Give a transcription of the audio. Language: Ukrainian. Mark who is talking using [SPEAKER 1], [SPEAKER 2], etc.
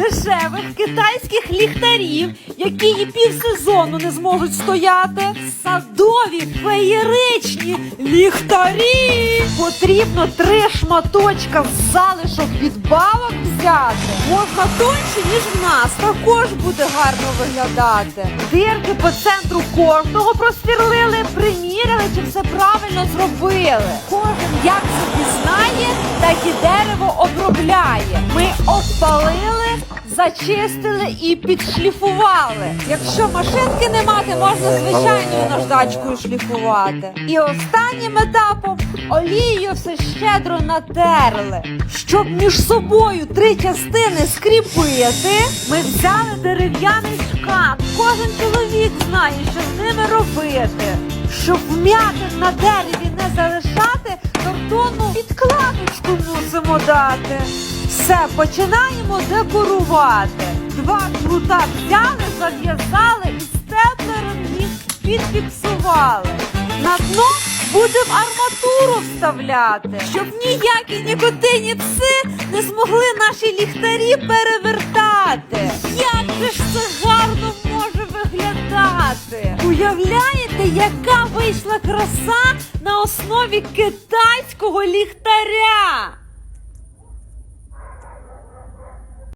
[SPEAKER 1] дешевих китайських ліхтарів, які і півсезону не зможуть стояти. Садові феєричні ліхтарі. Потрібно три шматочка з залишок від бабок взяти. Можна тоньше, ніж в нас. Також буде гарно виглядати. Дирки по центру кожного просвірлили, приміряли, чи все правильно зробили. Кожен як собі знає, так і дерево обробляє. Ми обпалили, зачистили і підшліфували. Якщо машинки не мати, можна звичайною наждачкою шліфувати. І останнім етапом олією все щедро натерли. Щоб між собою три частини скріпити, ми взяли дерев'яний шкаф. Кожен чоловік знає, що з ними робити. Щоб вм'ятих на дереві не залишати, картонну підкладочку мусимо дати. Все, починаємо декорувати. Два крута взяли, зав'язали і степлером їх підфіксували. На дно будемо арматуру вставляти, щоб ніякі нікотині пси не змогли наші ліхтарі перевертати. Як же ж це гарно може виглядати? Уявляєте, яка вийшла краса на основі китайського ліхтаря?